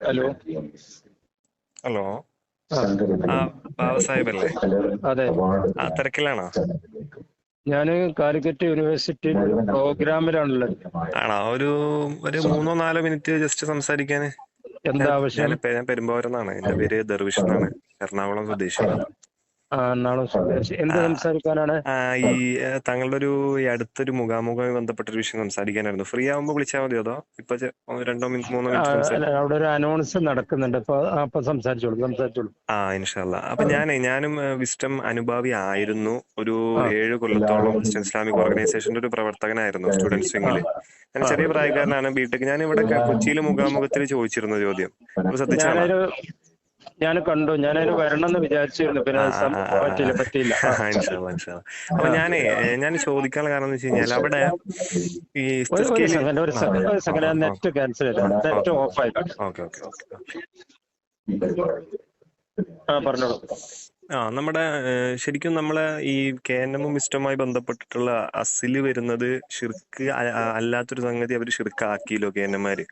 Hello. Hello. ആ ആ ബാബ സാഹിബല്ലേ അതെ. ആ തിരക്കിലാണോ? ഞാൻ കാലിക്കറ്റ് യൂണിവേഴ്സിറ്റി പ്രോഗ്രാമിലാണുള്ളത്. ആണോ? ഒരു ഒരു മൂന്നോ നാലോ മിനിറ്റ് ജസ്റ്റ് സംസാരിക്കാന്. എന്താ ഞാൻ ആവശ്യം ഞാൻ പെരുമ്പാവൂരെന്നാണ് എന്റെ പേര് ദർവിഷ് എന്നാണ്. എറണാകുളം സ്വദേശിയാണ്. സ്വദേശി എന്ത്. സംസാരിക്കാനാണ്? ഈ താങ്കളുടെ ഒരു അടുത്തൊരു മുഖാമുഖമായി ബന്ധപ്പെട്ട ഒരു വിഷയം സംസാരിക്കാനായിരുന്നു. ഫ്രീ ആവുമ്പോൾ വിളിച്ചാൽ മതിയോ അതോ? ഇപ്പൊ രണ്ടോ മിനിറ്റ് മൂന്നോ മിനിറ്റ് അവിടെ ഒരു അനൗൺസ് നടക്കുന്നുണ്ട്. അപ്പൊ ആ, അപ്പൊ സംസാരിച്ചോളൂ സംസാരിച്ചോളൂ. ആ ഇൻഷാല്ല അപ്പൊ ഞാനേ ഞാനും വിസ്റ്റം അനുഭാവി ആയിരുന്നു. ഒരു. ഏഴ് കൊല്ലത്തോളം വിസ്റ്റം ഇസ്ലാമിക് ഓർഗനൈസേഷന്റെ ഒരു പ്രവർത്തകനായിരുന്നു സ്റ്റുഡൻസ് വിങ്ങിൽ ഞാൻ ചെറിയ പ്രായക്കാരനാണ് ബിടെക് ഞാൻ ഇവിടെ കൊച്ചിയിൽ മുഖാമുഖത്തിൽ ചോദിച്ചിരുന്നു ചോദ്യം. അപ്പൊ ശ്രദ്ധിച്ചാണോ കണ്ടു. ഞാൻ അതിന് വരണം എന്ന് വിചാരിച്ചിരുന്നു പിന്നെ ആ. പറ്റിയില്ല. അപ്പൊ ഞാനേ ഞാൻ ചോദിക്കാനുള്ള കാരണം എന്ന് വെച്ച് കഴിഞ്ഞാൽ അവിടെ ഈ ഒരു സെക്കൻഡ് ഞാൻ നെറ്റ് ക്യാൻസൽ ചെയ്തു നെറ്റ് ഓഫ് ആയി. Okay okay okay. ആ പറഞ്ഞോളൂ. ആ നമ്മുടെ ശരിക്കും നമ്മളെ ഈ കെ എൻ എമ്മും ഇഷ്ടമായി ബന്ധപ്പെട്ടിട്ടുള്ള അസിൽ വരുന്നത് ഷിർക്ക് അല്ലാത്തൊരു സംഗതി അവർ ഷിർക്കാക്കിയല്ലോ കെ എൻ എമാര്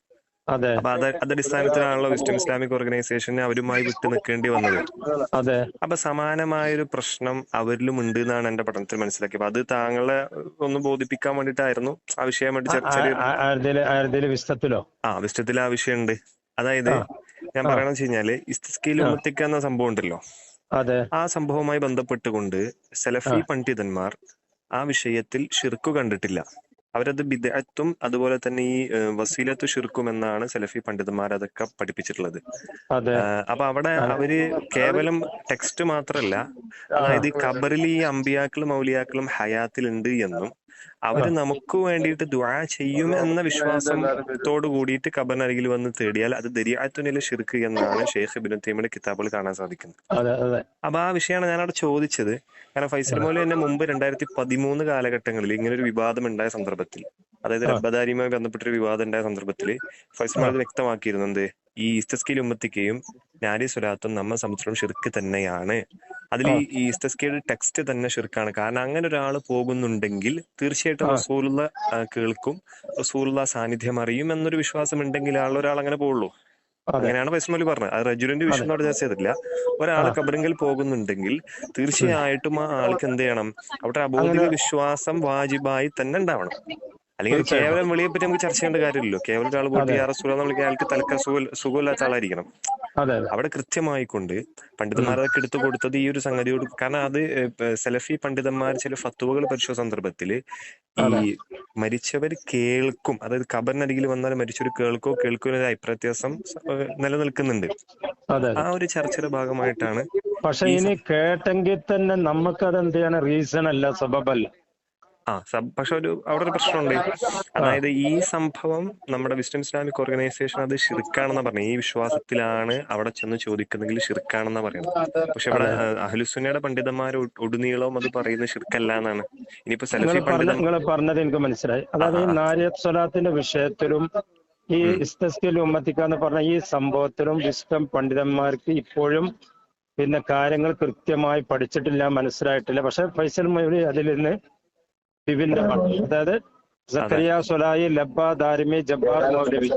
അപ്പൊ അത് അതടിസ്ഥാനത്തിലാണല്ലോ വിസ്റ്റം ഇസ്ലാമിക് ഓർഗനൈസേഷനെ അവരുമായി വിട്ടു നിൽക്കേണ്ടി വന്നത്. അതെ. അപ്പൊ സമാനമായൊരു പ്രശ്നം അവരിലും ഉണ്ട് എന്നാണ് എന്റെ പഠനത്തിൽ മനസ്സിലാക്കിയത്. അത് താങ്കളെ ഒന്ന് ബോധിപ്പിക്കാൻ വേണ്ടിട്ടായിരുന്നു ആ വിഷയം വേണ്ടി ചർച്ച വിസ്തത്തിലോ ആ വിസ്റ്റത്തിൽ ആ വിഷയമുണ്ട് അതായത് ഞാൻ. പറയണെന്ന് വെച്ച് കഴിഞ്ഞാൽ ഇസ്തിസ്കയിൽ ഉമ്മത്തിക്ക എന്ന സംഭവം ഉണ്ടല്ലോ. അതെ. ആ സംഭവവുമായി ബന്ധപ്പെട്ടുകൊണ്ട് സലഫി. പണ്ഡിതന്മാർ ആ വിഷയത്തിൽ ഷിർക്ക് കണ്ടിട്ടില്ല. അവരത് ബിദഅത്തും അതുപോലെ തന്നെ ഈ വസീലത്ത് ഷിർക്കും എന്നാണ് സലഫി പണ്ഡിതന്മാർ അതൊക്കെ പഠിപ്പിച്ചിട്ടുള്ളത്. അപ്പൊ അവിടെ അവർ കേവലം ടെക്സ്റ്റ് മാത്രല്ല അതായത് ഖബറിൽ ഈ അമ്പിയാക്കളും മൗലിയാക്കളും ഹയാത്തിലുണ്ട് എന്നും അവർ നമുക്ക് വേണ്ടിയിട്ട് ദുആ ചെയ്യും എന്ന വിശ്വാസത്തോട് കൂടിയിട്ട് ഖബറിനരികിൽ വന്ന് തേടിയാൽ അത് ദരിയാത്തുനിലെ ഷിർക്ക് എന്നാണ് ഷെയ്ഖ് ഇബ്നു തൈമിയുടെ കിതാബുകൾ കാണാൻ സാധിക്കുന്നത്. അതെ അതെ. അപ്പൊ ആ വിഷയമാണ് ഞാൻ അവിടെ ചോദിച്ചത്. കാരണം ഫൈസൽ മോലി തന്നെ മുമ്പ് രണ്ടായിരത്തി പതിമൂന്ന് കാലഘട്ടങ്ങളിൽ ഇങ്ങനെ ഒരു വിവാദം ഉണ്ടായ സന്ദർഭത്തിൽ അതായത്. റബ്ബദാരിയുമായി ബന്ധപ്പെട്ടൊരു വിവാദം ഉണ്ടായ സന്ദർഭത്തിൽ ഫൈസൽ മോലി വ്യക്തമാക്കിയിരുന്നത് ഈ ഇസ്തസ്കീൽ ഉമ്മത്തിക്കയും നാരി സ്വലാത്തും നമ്മെ സംബന്ധിച്ചിടത്തോളം ഷിർക്ക് തന്നെയാണ്. അതിൽ ഈ ഈ ഇസ്തസ്കയുടെ ടെക്സ്റ്റ് തന്നെ ഷിർക്കാണ് കാരണം അങ്ങനെ ഒരാൾ പോകുന്നുണ്ടെങ്കിൽ തീർച്ചയായിട്ടും. റസൂലുള്ള കേൾക്കും റസൂലുള്ള സാന്നിധ്യം അറിയും എന്നൊരു വിശ്വാസം ഉണ്ടെങ്കിൽ ഒരാൾ അങ്ങനെ പോകുള്ളൂ അങ്ങനെയാണ് ഫൈസ്മലി പറഞ്ഞത്. അത് റജുലിന്റെ വിഷയം അവിടെ ചർച്ച ചെയ്തിട്ടില്ല. ഒരാൾ. കബറിങ്കിൽ പോകുന്നുണ്ടെങ്കിൽ തീർച്ചയായിട്ടും ആ ആൾക്ക് എന്ത് ചെയ്യണം? അവിടെ അബോധിക വിശ്വാസം വാജിബായി തന്നെ ഉണ്ടാവണം. അല്ലെങ്കിൽ കേവലം വെളിയെ പറ്റി നമുക്ക് ചർച്ച ചെയ്യേണ്ട കാര്യമില്ലല്ലോ. കേവലം ഒരാൾ പോയിട്ട് അതെ. സുഖം നമ്മൾ അയാൾക്ക് തലക്കാൻ സുഖ സുഖമില്ലാത്ത ആളായിരിക്കണം. അതെ അതെ. അവിടെ കൃത്യമായിക്കൊണ്ട് പണ്ഡിതന്മാരൊക്കെ എടുത്തു കൊടുത്തത് ഈ ഒരു സംഗതിയോട് കാരണം അത് സെലഫി പണ്ഡിതന്മാർ ചില ഫത്തുവകൾ പരിശോധന സന്ദർഭത്തിൽ ഈ മരിച്ചവർ കേൾക്കും. അതായത് ഖബറിനരികിൽ വന്നാൽ മരിച്ചവർ കേൾക്കോ കേൾക്കോ എന്നൊരു അഭിപ്രത്യാസം നിലനിൽക്കുന്നുണ്ട്. അതെ ആ ഒരു ചർച്ചയുടെ ഭാഗമായിട്ടാണ് പക്ഷെ ഇനി കേട്ടെങ്കിൽ തന്നെ നമുക്കത് എന്ത് ചെയ്യണം? റീസൺ അല്ല സബബല്ല. ആ സബ് പക്ഷെ ഒരു അവിടെ ഒരു പ്രശ്നമുണ്ട് അതായത് ഈ സംഭവം നമ്മുടെ വിസ്റ്റം ഇസ്ലാമിക് ഓർഗനൈസേഷൻ അത് ഷിർക്കാണെന്നാ പറഞ്ഞത്. ഈ വിശ്വാസത്തിലാണ് അവിടെ ചെന്ന് ചോദിക്കുന്നെങ്കിൽ ഷിർക്കാണെന്നാ പറയുന്നത്. പക്ഷെ ഇവിടെ അഹ്ലുസുന്നയുടെ പണ്ഡിതന്മാർ ഒടുനീളവും അത് പറയുന്ന ഷിർക്കല്ല എന്നാണ്. ഇനിയിപ്പോ സെലഫി പറഞ്ഞ പണ്ഡിതൻ പറഞ്ഞത് എനിക്ക് മനസ്സിലായി. അതായത്. നാരിയത് സ്വലാത്തിന്റെ വിഷയത്തിലും ഈ. ഇസ്തസ്കിൽ ഉമ്മത്തിക്ക എന്ന് പറഞ്ഞ ഈ സംഭവത്തിലും വിസ്റ്റം പണ്ഡിതന്മാർക്ക് ഇപ്പോഴും പിന്നെ കാര്യങ്ങൾ കൃത്യമായി പഠിച്ചിട്ടില്ല മനസ്സിലായിട്ടില്ല. പക്ഷെ ഫൈസൽ മൗലി അതിൽ നിന്ന് വിഭിന്നമാണ് അതായത് സക്കരിയ സൊലായി ലബ്ബ ദാരിമി ജബ്ബാർ മൗലവി.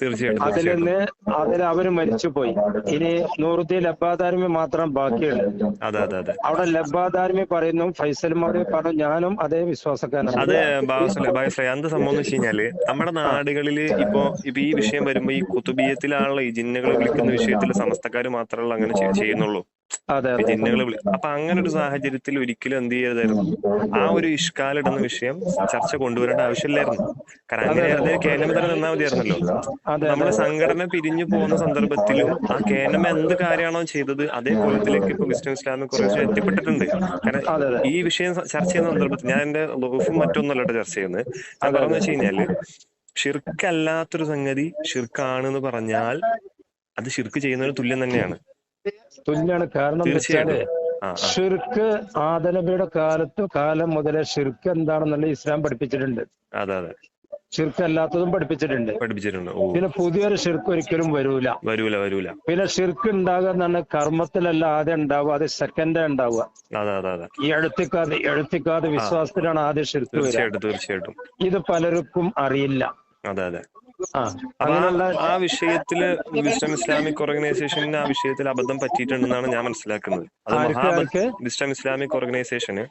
തീർച്ചയായിട്ടും അതിൽ നിന്ന് അതിൽ അവർ മരിച്ചുപോയി. ഇനി നൂറുദ്ദി ലബ്ബാദാരിമി മാത്രം ബാക്കിയുണ്ട്. അതെ അതെ അതെ. അവിടെ ലബ്ബാദാരിമി പറയുന്നു ഫൈസൽ മൗലവി പറഞ്ഞു ഞാനും അതേ വിശ്വാസക്കാരനാണ്. അതെ ബാബുസ്ല എന്ത് സംഭവം എന്ന് വെച്ച് കഴിഞ്ഞാൽ നമ്മുടെ നാടുകളിൽ ഇപ്പോ ഇപ്പൊ ഈ വിഷയം വരുമ്പോ ഈ കുത്തുബീയത്തിലാണല്ലോ ഈ ജിന്നുകൾ വിളിക്കുന്ന വിഷയത്തിൽ സമസ്തക്കാർ മാത്രമല്ല അങ്ങനെ ചെയ്യുന്നുള്ളൂ. അതെ ഈ അതെ ജിന്നുകൾ വിളി അപ്പൊ അങ്ങനെ ഒരു സാഹചര്യത്തിൽ ഒരിക്കലും എന്ത് ചെയ്യരുതായിരുന്നു? ആ ഒരു ഇഷ്കാലിടുന്ന വിഷയം ചർച്ച കൊണ്ടുവരേണ്ട ആവശ്യമില്ലായിരുന്നു. കാരണം അങ്ങനെ അങ്ങനെയായിരുന്നു കേന്ദ്രം തന്നെ നിന്നാ മതിയായിരുന്നല്ലോ. അതെ നമ്മുടെ സംഘടന പിരിഞ്ഞു പോകുന്ന സന്ദർഭത്തിലും ആ കേന്ദ്രം എന്ത് കാര്യമാണോ ചെയ്തത് അതേ കോലത്തിലേക്ക് ഇപ്പൊ വിസ്റ്റം ഇസ്ലാമിക് കുറച്ച് എത്തിപ്പെട്ടിട്ടുണ്ട്. കാരണം അതെ അതെ. ഈ വിഷയം ചർച്ച ചെയ്യുന്ന സന്ദർഭത്തിൽ ഞാൻ എന്റെ ലോഫും മറ്റൊന്നല്ല ചർച്ച ചെയ്യുന്നത്. ഞാൻ പറഞ്ഞു വെച്ച് കഴിഞ്ഞാൽ ഷിർക്കല്ലാത്തൊരു സംഗതി ഷിർക്കാണെന്ന് പറഞ്ഞാൽ അത് ഷിർക്ക് ചെയ്യുന്നതിന് തുല്യം തന്നെയാണ്. തുല്യാണ് കാരണം വെച്ചാൽ ഷിർക്ക് ആദനബിയുടെ കാലത്ത് കാലം മുതലേ ഷിർക്ക് എന്താണെന്നുള്ള ഇസ്ലാം പഠിപ്പിച്ചിട്ടുണ്ട്. അതെ അതെ. ഷിർക്ക് അല്ലാത്തതും പഠിപ്പിച്ചിട്ടുണ്ട്. പഠിപ്പിച്ചിട്ടുണ്ട്. പിന്നെ പുതിയൊരു ഷിർക്ക് ഒരിക്കലും വരൂല. വരൂല വരൂല. പിന്നെ ഷിർക്ക് ഉണ്ടാകുക എന്നാണ് കർമ്മത്തിലല്ല ആദ്യം ഉണ്ടാവുക അത് സെക്കൻഡ് ഉണ്ടാവുക. ഈ എഴുത്തിക്കാതെ എഴുത്തിക്കാതെ വിശ്വാസത്തിലാണ് ആദ്യം ഷിർക്ക് വരിക. തീർച്ചയായിട്ടും. ഇത് പലർക്കും അറിയില്ല. അതെ അതെ. ആ വിഷയത്തിൽ വിസ്റ്റം ഇസ്ലാമിക് ഓർഗനൈസേഷന് ആ വിഷയത്തിൽ അബദ്ധം പറ്റിയിട്ടുണ്ടെന്നാണ് ഞാൻ മനസ്സിലാക്കുന്നത്. അത് വിസ്റ്റം ഇസ്ലാമിക് ഓർഗനൈസേഷന്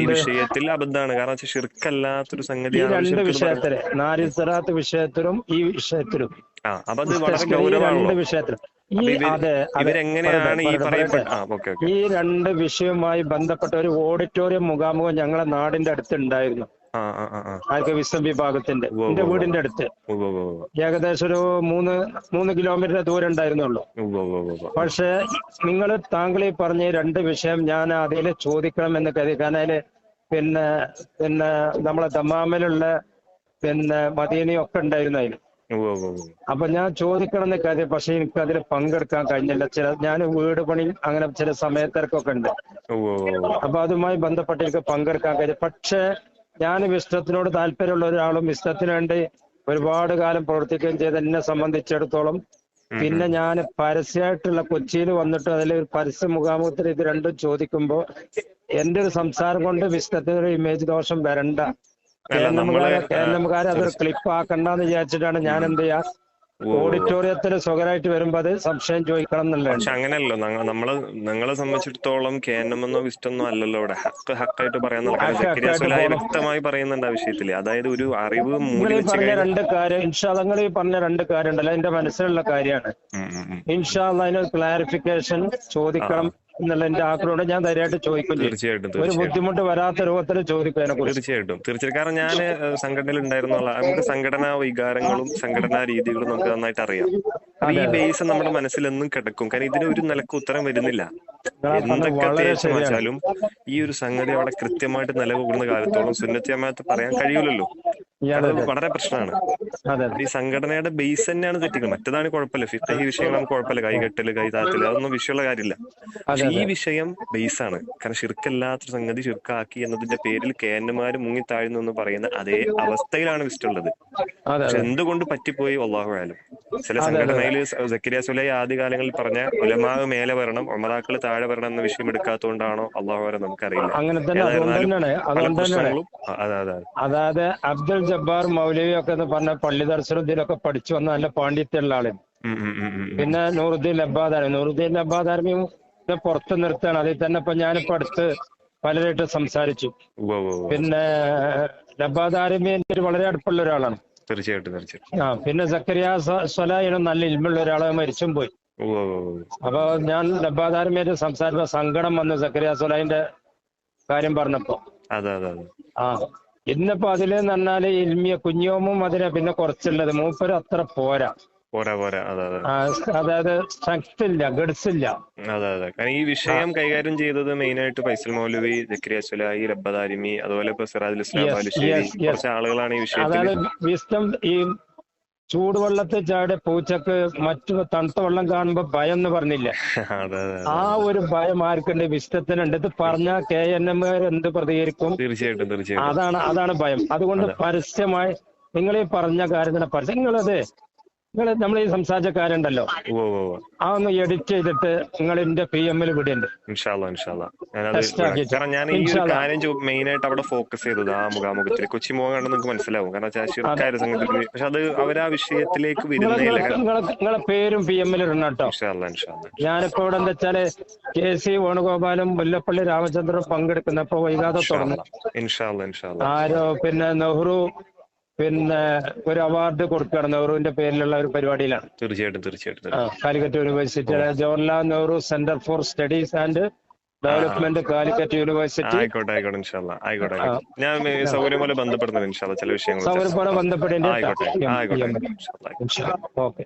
ഈ വിഷയത്തിൽ അബദ്ധമാണ്. കാരണം വെച്ചാൽ ഷിർക്കല്ലാത്തൊരു സംഗതിയാണ്. വിഷയത്തിൽ നാരിസറാത്ത് വിഷയത്തിലും ഈ വിഷയത്തിലും. ആ അപ്പൊ അത് വളരെ ഗൗരവമാണല്ലോ. വിഷയത്തിലും. ഈ അതെ ഇവരെങ്ങനെയാണ് ഈ പറയട്ടെ, പറയപ്പെട്ട ആ ഓക്കെ ഓക്കെ. ഈ രണ്ട് വിഷയവുമായി ബന്ധപ്പെട്ട ഒരു ഓഡിറ്റോറിയം മുഖാമുഖം ഞങ്ങളുടെ നാടിന്റെ അടുത്ത് ഉണ്ടായിരുന്നു ആ ആ ആ. ആ ആർക്ക് വിസം വിഭാഗത്തിന്റെ എന്റെ വീടിന്റെ അടുത്ത്. ഏകദേശം ഒരു മൂന്ന് മൂന്ന് കിലോമീറ്റർ ദൂരം ഉണ്ടായിരുന്നുള്ളൂ. പക്ഷേ നിങ്ങൾ താങ്കൾ ഈ പറഞ്ഞ രണ്ട് വിഷയം ഞാൻ അതിൽ ചോദിക്കണം എന്ന് കരുതി കാരണം അതിൽ പിന്നെ പിന്നെ നമ്മളെ ദമാമിലുള്ള പിന്നെ മദീനയും ഒക്കെ ഉണ്ടായിരുന്നു അതിൽ. അപ്പൊ ഞാൻ ചോദിക്കണം എന്ന് കരുതി പക്ഷെ എനിക്ക് അതിൽ പങ്കെടുക്കാൻ കഴിഞ്ഞില്ല. ചില ഞാൻ വീട് പണി അങ്ങനെ ചില സമയത്തിരക്കൊക്കെ ഉണ്ട്. അപ്പൊ അതുമായി ബന്ധപ്പെട്ട് എനിക്ക് പങ്കെടുക്കാൻ കഴിഞ്ഞു. പക്ഷേ ഞാൻ വിശ്വത്തിനോട് താല്പര്യമുള്ള ഒരാളും വിശ്വത്തിന് വേണ്ടി ഒരുപാട് കാലം പ്രവർത്തിക്കുകയും ചെയ്ത് എന്നെ സംബന്ധിച്ചിടത്തോളം. പിന്നെ ഞാൻ പരസ്യമായിട്ടുള്ള കൊച്ചിയിൽ വന്നിട്ട് അതിൽ ഒരു പരസ്യ മുഖാമുഖത്തിൽ ഇത് രണ്ടും ചോദിക്കുമ്പോൾ എന്റെ ഒരു സംസാരം കൊണ്ട് വിശ്വത്തിന് ഒരു ഇമേജ് ദോഷം വരണ്ട. കേന്ദ്രമുകാരെ അതൊരു ക്ലിപ്പ് ആക്കണ്ടെന്ന് വിചാരിച്ചിട്ടാണ് ഞാൻ എന്ത് ചെയ്യാ. ഓഡിറ്റോറിയത്തിൽ സ്വകരായിട്ട് വരുമ്പോ അത് സംശയം ചോദിക്കണം എന്നുള്ളത് പക്ഷെ അങ്ങനെയല്ലോ നമ്മൾ ഞങ്ങളെ സംബന്ധിച്ചിടത്തോളം കെ എൻ അല്ലല്ലോ ഇവിടെ. ഹക്ക് ഹക്കായിട്ട് പറയാൻ വ്യക്തമായി പറയുന്നുണ്ട് ആ വിഷയത്തിൽ അതായത് ഒരു അറിവ് പറഞ്ഞ രണ്ട് കാര്യം ഇൻഷാല്ല ഈ പറഞ്ഞ രണ്ട് കാര്യം ഉണ്ടല്ലോ. എന്റെ മനസ്സിലുള്ള കാര്യമാണ്. ഇൻഷാ ഉം, ഉം. അതിന് ക്ലാരിഫിക്കേഷൻ ചോദിക്കണം. എന്നുള്ള എന്റെ ആഗ്രഹം ഞാൻ ധൈര്യമായിട്ട് ചോദിക്കും തീർച്ചയായിട്ടും ഒരു ബുദ്ധിമുട്ട് വരാത്ത രൂപത്തിൽ ചോദിക്കും അതിനെ കുറിച്ച്. തീർച്ചയായിട്ടും തീർച്ചയായിട്ടും. കാരണം ഞാൻ സംഘടനയിൽ ഉണ്ടായിരുന്നുള്ള നമുക്ക് സംഘടനാ വികാരങ്ങളും സംഘടനാ രീതികളും നമുക്ക് നന്നായിട്ട് അറിയാം. ഈ ബേസ് നമ്മുടെ മനസ്സിൽ എന്നും കിടക്കും. കാരണം ഇതിന് ഒരു നിലയ്ക്ക് ഉത്തരം വരുന്നില്ല. എന്തൊക്കെ ഈ ഒരു സംഗതി അവിടെ കൃത്യമായിട്ട് നിലകൊള്ളുന്ന കാലത്തോളം സുന്നത്തിയമാത്ത് പറയാൻ കഴിയൂലല്ലോ. വളരെ പ്രശ്നമാണ്. ഈ സംഘടനയുടെ ബേസ് തന്നെയാണ് തെറ്റിക്കുന്നത്. മറ്റതാണ് കുഴപ്പമില്ല. ഫിത്തഹി വിഷയങ്ങൾ നമുക്ക് കുഴപ്പമില്ല. കൈകെട്ടൽ കൈതാത്തൽ അതൊന്നും വിഷയമുള്ള കാര്യമില്ല. പക്ഷെ ഈ വിഷയം ബേസ് ആണ്. കാരണം ശിർക്കല്ലാത്തൊരു സംഗതി ശിർക്കാക്കി എന്നതിന്റെ പേരിൽ കേന്ദ്രമാര് മുങ്ങി താഴ്ന്നു എന്ന് പറയുന്ന അതേ അവസ്ഥയിലാണ് വിസ്റ്റുള്ളത് പക്ഷെ എന്തുകൊണ്ട് പറ്റിപ്പോയി? അള്ളാഹു ചില സംഘടനയിൽ സക്കരിയ സുലൈ ആദ്യ കാലങ്ങളിൽ പറഞ്ഞ ഉലമാവ് മേലെ വരണം ഒമറാക്കൾ താഴെ വരണം എന്ന വിഷയം എടുക്കാത്തതുകൊണ്ടാണോ അള്ളാഹു നമുക്കറിയില്ല. അങ്ങനെ തന്നെ. അതെ അതെ. അതായത് അബ്ദുൽ ജബ്ബാർ മൗലവി ഒക്കെ എന്ന് പറഞ്ഞ പള്ളി ദർശനം ഇതിലൊക്കെ പഠിച്ചു വന്ന നല്ല പാണ്ഡിത്യമുള്ള ഉം. പിന്നെ നൂറുദ്ദീൻ ലബ്ബാദാർ നൂറുദ്ദീൻ ലബ്ബാദാർമിയും പുറത്ത് നിർത്താണ് അതിൽ തന്നെ ഇപ്പൊ ഞാനിപ്പോ അടുത്ത് പലരായിട്ട് സംസാരിച്ചു. പിന്നെ ലബ്ബാദാർമി എനിക്ക് വളരെ അടുപ്പുള്ള ഒരാളാണ്. തീർച്ചയായിട്ടും തീർച്ചയായിട്ടും. ആ പിന്നെ സക്കരിയ സ്വലായിനും നല്ല ഇൽമുള്ള ഒരാളെ മരിച്ചും പോയി. അപ്പൊ ഞാൻ ലബ്ബാദാർമിയായിട്ട് സംസാരിച്ച സങ്കടം വന്നു സക്കരിയ സൊലായിന്റെ കാര്യം പറഞ്ഞപ്പോ. അതെ അതെ അതെ. ആ. ഇന്നിപ്പോ അതിലെന്ന് പറഞ്ഞാൽ ഇൽമിയ കുഞ്ഞോമും അതിനെ പിന്നെ കുറച്ചുള്ളത്. മൂപ്പര് അത്ര പോരാ. പോരാ പോരാ. അതെ അതെ. അതായത് സ്ട്രെങ്ത് ഇല്ല ഗഡ്സ് ഇല്ല. അതെ അതെ. കാരണം ഈ വിഷയം കൈകാര്യം ചെയ്തത് മെയിൻ ആയിട്ട് ഫൈസൽ മൗലവി ജക്രിയ സുലായി റബ്ബദാരിമി അതുപോലെ ഇപ്പൊ സിറാജുൽ ഇസ്ലാം ബാലുശ്ശേരി. കുറച്ച് ആളുകളാണ് ഈ വിഷയത്തിൽ വിസ്റ്റം ഈ ചൂടുവെള്ളത്തിൽ ചാടെ പൂച്ചക്ക് മറ്റു തണുത്ത വെള്ളം കാണുമ്പോ ഭയം എന്ന് പറഞ്ഞില്ല ആ ഒരു ഭയം ആർക്കുണ്ട് വിശ്വത്തിനുണ്ട്. ഇത് പറഞ്ഞ കെ എൻ എം എന്ത് പ്രതികരിക്കും? തീർച്ചയായിട്ടും തീർച്ചയായിട്ടും. അതാണ് അതാണ് ഭയം. അതുകൊണ്ട് പരസ്യമായി നിങ്ങൾ ഈ പറഞ്ഞ കാര്യത്തിന് പരസ്യം. നിങ്ങളത് നിങ്ങൾ നമ്മൾ ഈ സംസാരിച്ച കാര്യമുണ്ടല്ലോ. ആ ഒന്ന് എഡിറ്റ് ചെയ്തിട്ട് നിങ്ങൾ എന്റെ പി എമ്മിൽ വിടേണ്ട. കാരണം ഞാൻ ഈ ഒരു കാര്യം മെയിൻ ആയിട്ട് അവിടെ ഫോക്കസ് ചെയ്തത് ആ മുഖാമുഖത്തിൽ കൊച്ചി മുഖം കണ്ട് നിങ്ങൾക്ക് മനസ്സിലാവും. കാരണം ഷിർക്കായ സംഘത്തിൽ പക്ഷെ അത് അവരാ വിഷയത്തിലേക്ക് നിങ്ങളെ വരുന്നില്ല നിങ്ങളെ പേരും പി എമ്മിൽ ഇടണം കേട്ടോ. ഞാനിപ്പോ ഇവിടെ എന്താ വെച്ചാൽ കെ സി വേണുഗോപാലും മുല്ലപ്പള്ളി രാമചന്ദ്രനും പങ്കെടുക്കുന്നപ്പോ വൈകാതെ തുടങ്ങും. ആരോ പിന്നെ നെഹ്റു പിന്നെ ഒരു അവാർഡ് കൊടുക്കുകയാണ് നെഹ്റുവിന്റെ പേരിലുള്ള ഒരു പരിപാടിയിലാണ്. തീർച്ചയായിട്ടും തീർച്ചയായിട്ടും കാലിക്കറ്റ് യൂണിവേഴ്സിറ്റിയുടെ Jawaharlal Nehru centre for studies and development Calicut university ആയിക്കോട്ടെ ആയിക്കോട്ടെ ഇൻഷാല്ലാ ആയിക്കോട്ടെ ആയിക്കോട്ടെ. ഞാൻ ഈ സൗകര്യം പോലെ ബന്ധപ്പെടുന്നത് ഇൻഷാല്ലാ ചില വിഷയങ്ങൾ സൗകര്യപ്പോലെ ബന്ധപ്പെടേണ്ട ആയിക്കോട്ടെ ആയിക്കോട്ടെ ഇൻഷാല്ലാ ഓക്കെ.